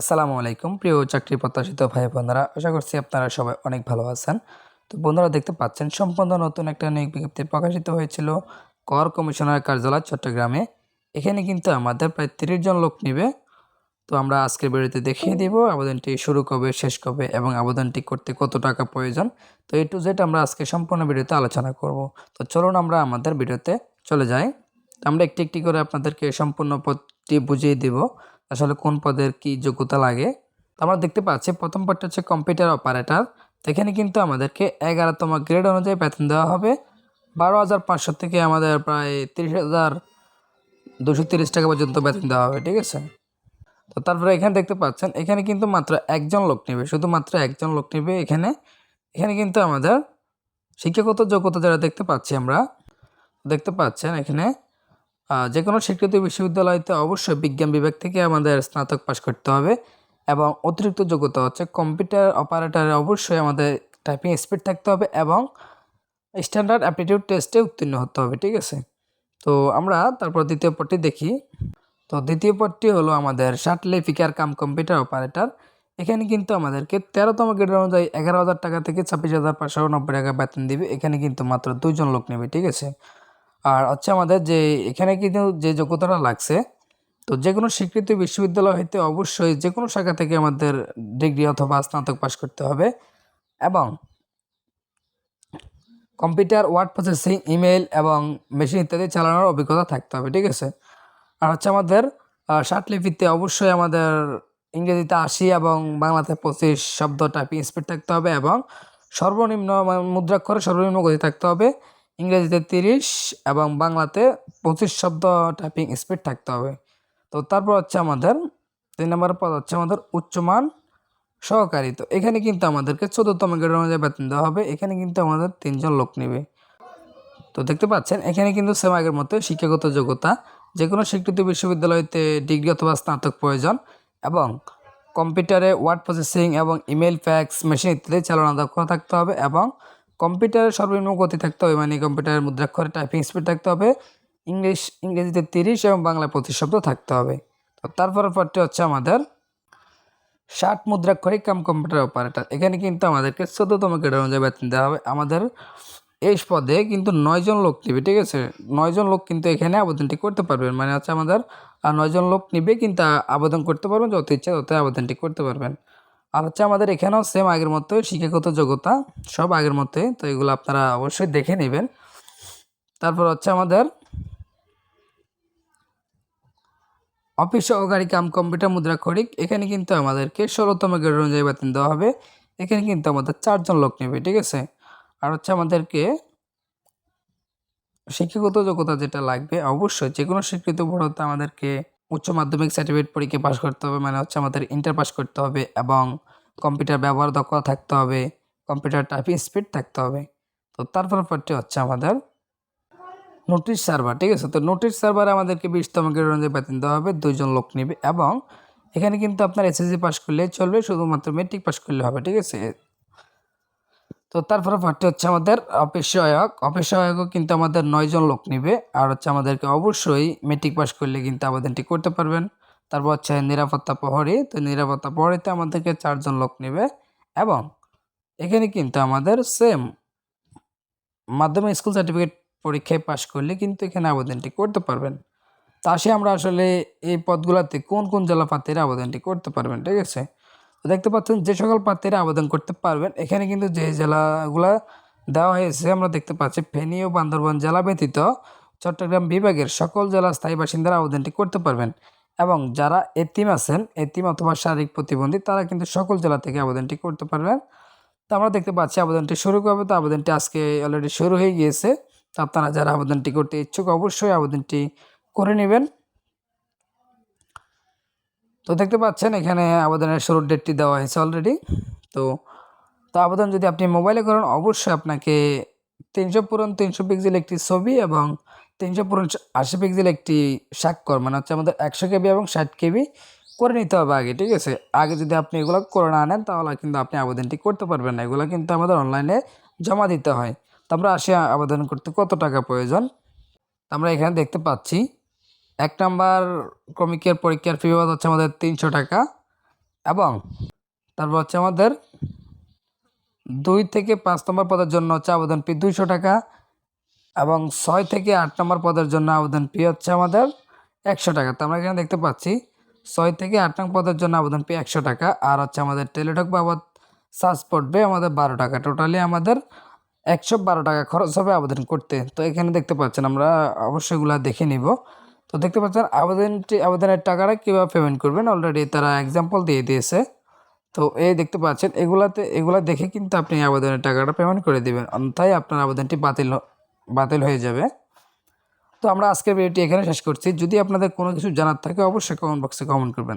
আসসালামু আলাইকুম। প্রিয় চাকরি প্রত্যাশিত ভাই বোনেরা, আশা করছি আপনারা সবাই অনেক ভালো আছেন। তো বন্ধুরা, দেখতে পাচ্ছেন, সম্পূর্ণ নতুন একটা নিয়োগ বিজ্ঞপ্তি প্রকাশিত হয়েছিল কর কমিশনার কার্যালয় চট্টগ্রামে। এখানে কিন্তু আমাদের প্রায় তিরিশ জন লোক নেবে। তো আমরা আজকের ভিডিওতে দেখিয়ে দিব আবেদনটি শুরু কবে, শেষ কবে এবং আবেদনটি করতে কত টাকা প্রয়োজন। তো এ টু জেড আমরা আজকে সম্পূর্ণ ভিডিওতে আলোচনা করব। তো চলুন আমরা আমাদের ভিডিওতে চলে যাই। আমরা একটি একটি করে আপনাদেরকে সম্পূর্ণ পদটি বুঝিয়ে দিব। আসলে কোন পদের কি যোগ্যতা লাগে? আমরা দেখতে পাচ্ছি, প্রথম পদটা হচ্ছে কম্পিউটার অপারেটর। এখানে কিন্তু আমাদেরকে এগারোতম গ্রেড অনুযায়ী বেতন দেওয়া হবে। বারো হাজার পাঁচশো থেকে আমাদের প্রায় তিরিশ হাজার দুশো তিরিশ টাকা পর্যন্ত বেতন দেওয়া হবে, ঠিক আছে? তো তারপরে এখানে দেখতে পাচ্ছেন, এখানে কিন্তু মাত্র একজন লোক নেবে, শুধুমাত্র একজন লোক নেবে এখানে। এখানে কিন্তু আমাদের শিক্ষাগত যোগ্যতা যারা দেখতে পাচ্ছি আমরা, দেখতে পাচ্ছেন এখানে যে কোনো স্বীকৃত বিশ্ববিদ্যালয়তে অবশ্যই বিজ্ঞান বিভাগ থেকে আমাদের স্নাতক পাশ করতে হবে এবং অতিরিক্ত যোগ্যতা হচ্ছে কম্পিউটার অপারেটরে অবশ্যই আমাদের টাইপিং স্পিড থাকতে হবে এবং স্ট্যান্ডার্ড অ্যাপটিটিউড টেস্টে উত্তীর্ণ হতে হবে, ঠিক আছে? তো আমরা তারপর দ্বিতীয় পদটি দেখি। তো দ্বিতীয় পদটি হলো আমাদের শাটলে ফিকার কাম কম্পিউটার অপারেটর। এখানে কিন্তু আমাদেরকে তেরোতম গ্রেড অনুযায়ী এগারো হাজার টাকা থেকে ছাব্বিশ হাজার পাঁচশো নব্বই টাকা বেতন দিবে। এখানে কিন্তু মাত্র দুইজন লোক নেবে, ঠিক আছে? আর হচ্ছে আমাদের যে এখানে কিন্তু যে যোগ্যতাটা লাগছে, তো যে কোনো স্বীকৃত বিশ্ববিদ্যালয় হইতে অবশ্যই যে কোনো শাখা থেকে আমাদের ডিগ্রি অথবা স্নাতক পাশ করতে হবে এবং কম্পিউটার, ওয়ার্ড প্রসেসিং ইমেল এবং মেশিন ইত্যাদি চালানোর অভিজ্ঞতা থাকতে হবে, ঠিক আছে? আর হচ্ছে আমাদের লিপিতে অবশ্যই আমাদের ইংরেজিতে আশি এবং বাংলাতে পঁচিশ শব্দ টাইপিং স্পিড থাকতে হবে এবং সর্বনিম্ন মানে মুদ্রাক্ষরে সর্বনিম্ন গতি থাকতে হবে। ইংরেজিতে তিরিশ এবং বাংলাতে পঁচিশ শব্দ টাইপিং স্পিড থাকতে হবে। তো তারপর হচ্ছে আমাদের, তিন নম্বর পদ হচ্ছে আমাদের উচ্চমান সহকারী। তো এখানে কিন্তু আমাদেরকে চোদ্দতম গ্রেড অনুযায়ী বেতন দেওয়া হবে। এখানে কিন্তু আমাদের তিনজন লোক নেবে। তো দেখতে পাচ্ছেন, এখানে কিন্তু সেম আগের মতো শিক্ষাগত যোগ্যতা যে কোনো স্বীকৃত বিশ্ববিদ্যালয়তে ডিগ্রি অথবা স্নাতক প্রয়োজন এবং কম্পিউটারে ওয়ার্ড প্রসেসিং এবং ইমেল ফ্যাক্স, মেশিন ইত্যাদি চালনা দক্ষতা থাকতে হবে এবং কম্পিউটারের সর্বনিম্ন গতি থাকতে হবে মানে কম্পিউটারের মুদ্রাক্ষরে টাইপিং স্পিড থাকতে হবে, ইংলিশ, ইংরেজিতে তিরিশ এবং বাংলা পঁচিশ শব্দ থাকতে হবে। তো তারপরের পরটি হচ্ছে আমাদের ষাট মুদ্রাক্ষরিক কাম কম্পিউটার অপারেটর। এখানে কিন্তু আমাদেরকে চোদ্দতম গ্রেড অনুযায়ী বেতন দেওয়া হবে। আমাদের এই পদে কিন্তু নয়জন লোক নিবে, ঠিক আছে? নয়জন লোক কিন্তু এখানে আবেদনটি করতে পারবেন মানে হচ্ছে আমাদের নয়জন লোক নিবে কিন্তু আবেদন করতে পারবেন, যত ইচ্ছা তত আবেদনটি করতে পারবেন। আর হচ্ছে আমাদের এখানেও সেম আগের মতো শিক্ষাগত যোগ্যতা, সব আগের মতোই, তো এগুলো আপনারা অবশ্যই দেখে নেবেন। তারপর হচ্ছে আমাদের অফিস সহকারী কাম কম্পিউটার মুদ্রাক্ষরিক এখানে কিন্তু আমাদেরকে ষোলোতম গ্রেড অনুযায়ী বেতন দেওয়া হবে। এখানে কিন্তু আমাদের চারজন লোক নেবে, ঠিক আছে? আর হচ্ছে আমাদেরকে শিক্ষাগত যোগ্যতা যেটা লাগবে, অবশ্যই যে কোনো স্বীকৃত বোর্ডতে আমাদেরকে উচ্চ মাধ্যমিক সার্টিফিকেট পরীক্ষা পাশ করতে হবে মানে হচ্ছে আমাদের ইন্টার পাস করতে হবে এবং কম্পিউটার ব্যবহার দক্ষতা থাকতে হবে কম্পিউটার টাইপিং স্পিড থাকতে হবে। তো তারপর পরটি হচ্ছে আমাদের নোটিশ সার্ভার ঠিক আছে? তো নোটিশ সার্ভারে আমাদেরকে বিশতম গ্রেড বেতন দেওয়া হবে, দুইজন লোক নেবে এবং এখানে কিন্তু আপনার এসএসসি পাস করলে চলবে, শুধুমাত্র মেট্রিক পাস করলে হবে, ঠিক আছে? তো তারপরে পার্টি হচ্ছে আমাদের অফিস সহায়ক অফিস সহায়কও কিন্তু আমাদের নয়জন লোক নেবে। আর হচ্ছে আমাদেরকে অবশ্যই মেট্রিক পাস করলে কিন্তু আবেদনটি করতে পারবেন। তারপর হচ্ছে নিরাপত্তা প্রহরী। তো নিরাপত্তা প্রহরীতে আমাদেরকে চারজন লোক নেবে এবং এখানে কিন্তু আমাদের সেম মাধ্যমিক স্কুল সার্টিফিকেট পরীক্ষায় পাশ করলে কিন্তু এখানে আবেদনটি করতে পারবেন। তা সে আমরা আসলে এই পদগুলোতে কোন কোন জেলা আবেদনটি করতে পারবেন, ঠিক আছে? দেখতে পাচ্ছেন, যে সকল প্রার্থীরা আবেদন করতে পারবেন, এখানে কিন্তু যে জেলাগুলা দেওয়া হয়েছে, আমরা দেখতে পাচ্ছি ফেনী ও বান্দরবান জেলা ব্যতীত চট্টগ্রাম বিভাগের সকল জেলা স্থায়ী বাসিন্দারা আবেদনটি করতে পারবেন। এবং যারা এতিম আছেন, এতিম অথবা শারীরিক প্রতিবন্ধী, তারা কিন্তু সকল জেলা থেকে আবেদনটি করতে পারবেন। তো আমরা দেখতে পাচ্ছি আবেদনটি শুরু করবে তো আবেদনটি আজকে অলরেডি শুরু হয়ে গিয়েছে। তো আপনারা যারা আবেদনটি করতে ইচ্ছুক, অবশ্যই আবেদনটি করে নেবেন। তো দেখতে পাচ্ছেন এখানে আবেদনের শুরুর ডেটটি দেওয়া হয়েছে অলরেডি তো তো আবেদন যদি আপনি মোবাইলে করেন, অবশ্যই আপনাকে তিনশো পূরণ তিনশো পিক্সেল একটি ছবি এবং তিনশো পূরণ আশি পিক্সেল একটি স্বাক্ষর মানে হচ্ছে আমাদের একশো কেবি এবং ষাট কেবি করে নিতে হবে আগে, ঠিক আছে? আগে যদি আপনি এগুলো করে না আনেন তাহলে কিন্তু আপনি আবেদনটি করতে পারবেন না। এগুলো কিন্তু আমাদের অনলাইনে জমা দিতে হয়। তো আমরা আসি আবেদন করতে কত টাকা প্রয়োজন? আমরা এখানে দেখতে পাচ্ছি এক নাম্বার ক্রমিকের পরীক্ষার ফি বাবদ হচ্ছে আমাদের তিনশো টাকা এবং তারপর হচ্ছে আমাদের দুই থেকে পাঁচ নম্বর পদের জন্য হচ্ছে আবেদন ফি দুইশো টাকা এবং ছয় থেকে আট নম্বর পদের জন্য আবেদন ফি হচ্ছে আমাদের একশো টাকা। তো আমরা এখানে দেখতে পাচ্ছি, ছয় থেকে আট নম্বর পদের জন্য আবেদন ফি একশো টাকা আর হচ্ছে আমাদের টেলিটক বাবদ চার্জ পড়বে আমাদের বারো টাকা। টোটালি আমাদের একশো বারো টাকা খরচ হবে আবেদন করতে। তো এখানে দেখতে পাচ্ছেন, আমরা অবশ্যই এগুলো দেখে নিব। তো দেখতে পাচ্ছেন আবেদনটি আবেদনের টাকাটা কীভাবে পেমেন্ট করবেন? অলরেডি তারা এক্সাম্পল দিয়ে দিয়েছে। তো এই দেখতে পাচ্ছেন, এগুলাতে, এগুলা দেখে কিন্তু আপনি আবেদনের টাকাটা পেমেন্ট করে দেবেন। অন্যথায় আপনার আবেদনটি বাতিল বাতিল হয়ে যাবে। তো আমরা আজকের ভিডিওটি এখানে শেষ করছি। যদি আপনাদের কোনো কিছু জানার থাকে, অবশ্যই কমেন্ট বক্সে কমেন্ট করবেন।